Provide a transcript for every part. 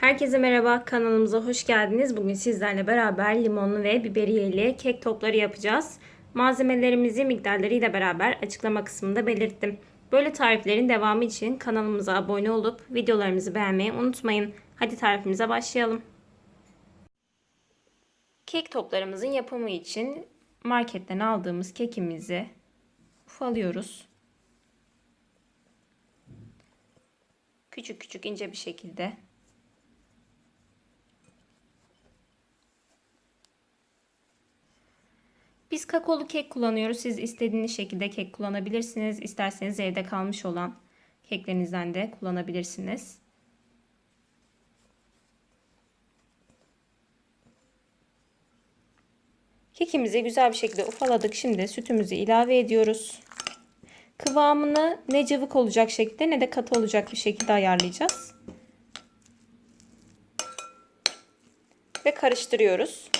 Herkese merhaba, kanalımıza hoş geldiniz. Bugün sizlerle beraber limonlu ve biberiyeli kek topları yapacağız. Malzemelerimizi miktarlarıyla beraber açıklama kısmında belirttim. Böyle tariflerin devamı için kanalımıza abone olup videolarımızı beğenmeyi unutmayın. Hadi tarifimize başlayalım. Kek toplarımızın yapımı için marketten aldığımız kekimizi ufalıyoruz. Küçük küçük ince bir şekilde Biz kakaolu kek kullanıyoruz. Siz istediğiniz şekilde kek kullanabilirsiniz. İsterseniz evde kalmış olan keklerinizden de kullanabilirsiniz. Kekimizi güzel bir şekilde ufaladık. Şimdi sütümüzü ilave ediyoruz. Kıvamını ne cıvık olacak şekilde ne de katı olacak bir şekilde ayarlayacağız. Ve karıştırıyoruz.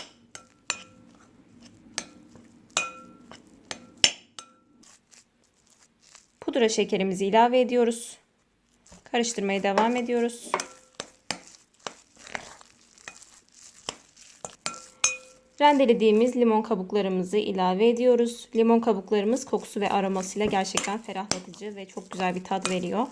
Pudra şekerimizi ilave ediyoruz. Karıştırmaya devam ediyoruz. Rendelediğimiz limon kabuklarımızı ilave ediyoruz. Limon kabuklarımız kokusu ve aromasıyla gerçekten ferahlatıcı ve çok güzel bir tat veriyor.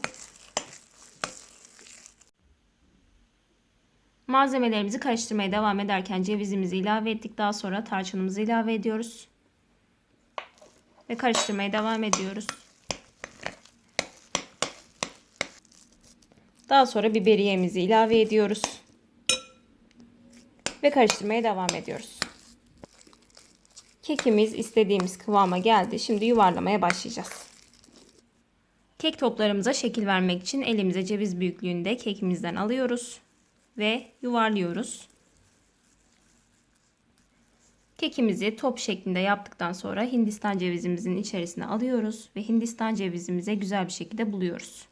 Malzemelerimizi karıştırmaya devam ederken cevizimizi ilave ettik. Daha sonra tarçınımızı ilave ediyoruz. Ve karıştırmaya devam ediyoruz. Daha sonra biberiyemizi ilave ediyoruz. Ve karıştırmaya devam ediyoruz. Kekimiz istediğimiz kıvama geldi. Şimdi yuvarlamaya başlayacağız. Kek toplarımıza şekil vermek için elimize ceviz büyüklüğünde kekimizden alıyoruz ve yuvarlıyoruz. Kekimizi top şeklinde yaptıktan sonra Hindistan cevizimizin içerisine alıyoruz ve Hindistan cevizimize güzel bir şekilde buluyoruz.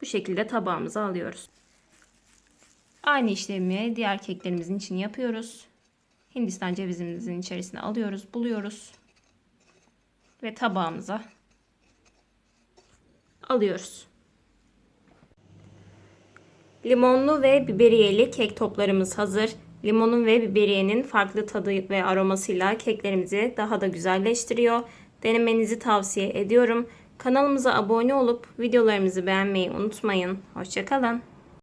Bu şekilde tabağımıza alıyoruz. Aynı işlemi diğer keklerimizin için yapıyoruz. Hindistan cevizimizin içerisine alıyoruz, buluyoruz. Ve tabağımıza alıyoruz. Limonlu ve biberiyeli kek toplarımız hazır. Limonun ve biberiyenin farklı tadı ve aromasıyla keklerimizi daha da güzelleştiriyor. Denemenizi tavsiye ediyorum. Kanalımıza abone olup videolarımızı beğenmeyi unutmayın. Hoşçakalın.